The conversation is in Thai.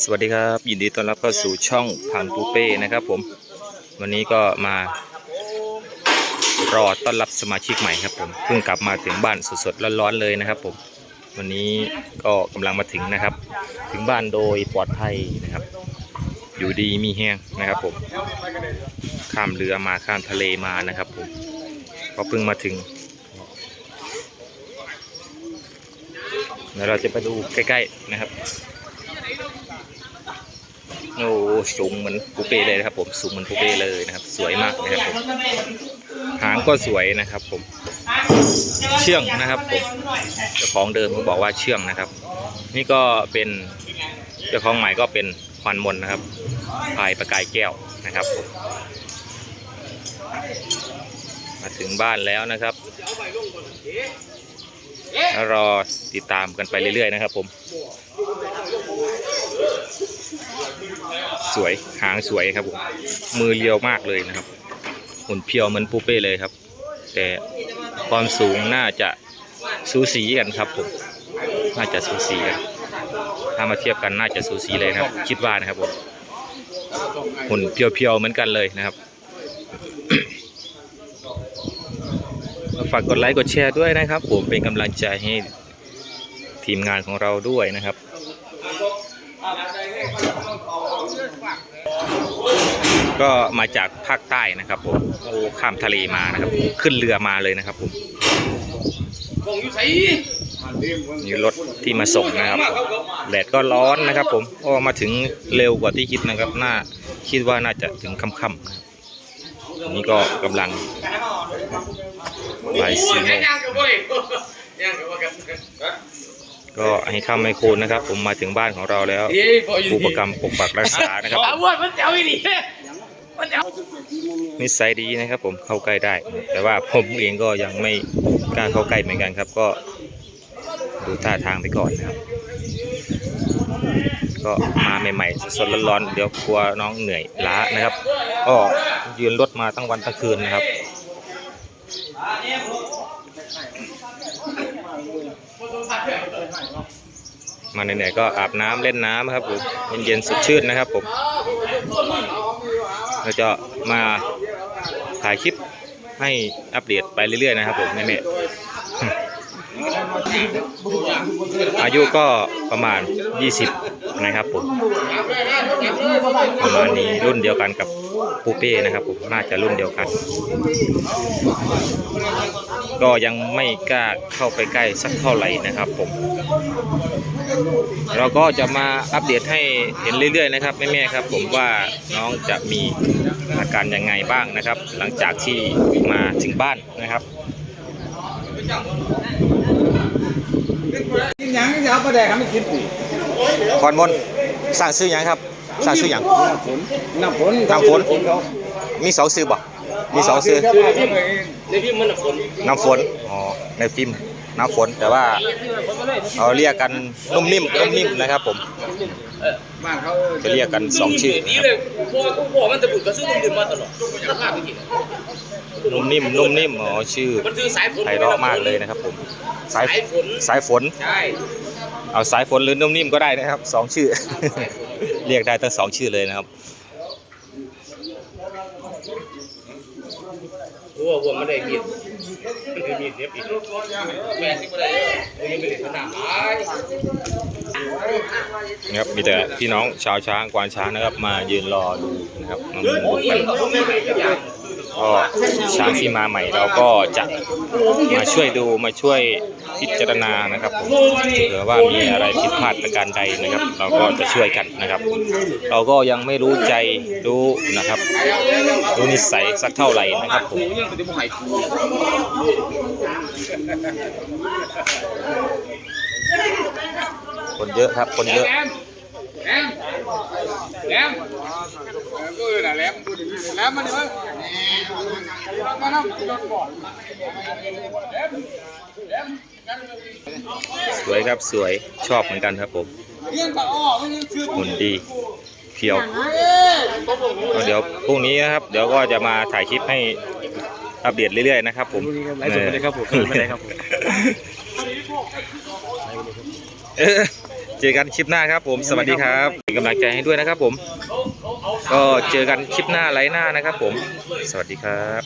สวัสดีครับ ยินดีต้อนรับเข้าสู่ช่องพังปูเป้นะครับผม วันนี้ก็มารอต้อนรับสมาชิกใหม่ครับผมเพิ่งกลับมาถึงบ้านสดๆร้อนๆเลยนะครับผม วันนี้ก็กำลังมาถึงนะครับ ถึงบ้านโดยปลอดภัยนะครับ อยู่ดีมีแห้งนะครับผม ข้ามเรือมาข้ามทะเลมานะครับผมก็เพิ่งมาถึงเดี๋ยวเราจะไปดูใกล้ ๆ นะครับ โอ้สูงเหมือนปูเป้เลยนะครับผมสูงเหมือนปูเป้เลยนะครับ สวยมากนะครับผมหางก็สวยนะครับผมเชื่องนะครับผมเจ้าของเดิมเขาบอกว่าเชื่องนะครับ นี่ก็เป็นเจ้าของใหม่ก็เป็นควันมนนะครับพายประกายแก้วนะครับผมมาถึงบ้านแล้วนะครับแล้วรอติดตามกันไปเรื่อยๆนะครับผม สวยหางสวยครับผมมือเรียวมากเลยนะครับหุ่นเพียวเหมือนปูเป้เลยครับ แต่ความสูงน่าจะสูสีกันครับผมน่าจะสูสีกันถ้ามาเทียบกันน่าจะสูสีเลยครับ คิดว่านะครับผมหุ่นเพียวๆเหมือนกันเลยนะครับฝากกดไลค์กดแชร์ด้วยนะครับ ผมเป็นกำลังใจให้ทีมงานของเราด้วยนะครับ ก็มาจากภาคใต้นะครับผมโอ้ข้ามทะเลมานะครับ ขึ้นเรือมาเลยนะครับผมนี่รถที่มาส่งนะครับ แดดก็ร้อนนะครับ ผมก็มาถึงเร็วกว่าที่คิดนะครับ น่าคิดว่าน่าจะถึงค่ำๆนะครับอันนี่ก็กำลังบ่ายสี่โมง ก็ให้คำให้คูณนะครับ ผมมาถึงบ้านของเราแล้วผู้ประกรรมปกปักรักษานะครับอาวุธมันเจ๋วอีนี่มันเจ๋วนิสัยดีนะครับ ผมเข้าใกล้ได้ แต่ว่าผมเองก็ยังไม่กล้าเข้าใกล้เหมือนกันครับ ก็ดูท่าทางไปก่อนนะครับ ก็มาใหม่ๆสดๆร้อนๆเดี๋ยวกลัวน้องเหนื่อยล้านะครับก็ยืนรถมาตั้งวันตั้งคืนนะครับ มาเหนื่อยๆก็อาบน้ำเล่นน้ำครับผมเย็นๆสดชื่นนะครับผมเราจะมาถ่ายคลิปให้อัปเดตไปเรื่อยๆนะครับผมแม่ๆอายุก็ประมาณ 20 นะครับผมประมาณนี้รุ่นเดียวกันกับปูเป้นะครับผมน่าจะรุ่นเดียวกัน ก็ยังไม่กล้าเข้าไปใกล้สักเท่าไหร่นะครับผม เราก็จะมาอัปเดตให้เห็นเรื่อยๆนะครับแม่ๆครับ ผมว่าน้องจะมีอาการยังไงบ้างนะครับ หลังจากที่มาถึงบ้านนะครับกินหยังจะเอาปลาแดกให้มันกินปุ๋ ยคอนมนสร้างซื้อหยังครับสร้างซื้อหยังฝนน้ำฝนน้ำฝนเขามีสองซื้อบ่มีสองซื้อครับในพี่มันฝนน้ำฝนอ๋อในฟิล์มน้ำฝนแต่ว่าเราเรียกกันนุ่มนิ่มนุ่มนิ่มนะครับผมบ้านเขาจะเรียกกันสองชื่อนี่นะครับเลยพวกกูบอกมันจะบุญก็ซื้อนุ่มดื่มมาตลอดราคาไปกินนุ่มนิ่มนุ่มนิ่มอ๋อชื่อมันซื้อสายฝนไพเราะมากเลยนะครับผมสายสายฝนสายฝนใช่ เอาสายฝนหรือนุ่มนิ่มก็ได้นะครับสองชื่อ เรียกได้ทั้งสองชื่อเลยนะครับโอ้โหมันได้กินมันได้มีเสียบอีกแม่ที่บ่ได้ยังไม่ได้สนามไอ้นะครับมีแต่พี่น้องชาวช้างกวานช้างนะครับ มายืนรอดูนะครับมามุงดู ก็ช้างที่มาใหม่เราก็จะมาช่วยดูมาช่วยพิจารณานะครับผมเผื่อว่ามีอะไรผิดพลาดประการใดนะครับ เราก็จะช่วยกันนะครับ เราก็ยังไม่รู้ใจรู้นะครับ รู้นิสัยสักเท่าไหร่นะครับผมยังไม่ได้บ่ให้กูคนเยอะครับคนเยอะแหลมแหลมแหลมก็น่ะแหลมพูดอย่างนี้แหลมมันนี่มั้ง สวยครับสวยชอบเหมือนกันครับผมเลี้ยงปลาอ้อมันยังชื่อหุ่นดีเพียวก็เดี๋ยวพรุ่งนี้นะครับ เดี๋ยวก็จะมาถ่ายคลิปให้อัปเดตเรื่อยๆนะครับผมไลฟ์สดไปเลยครับผมไม่ได้ครับผมเออเจอกันคลิปหน้าครับผม สวัสดีครับเป็นกำลังใจให้ด้วยนะครับผม ก็เจอกันคลิปหน้าไลฟ์หน้านะครับผม สวัสดีครับ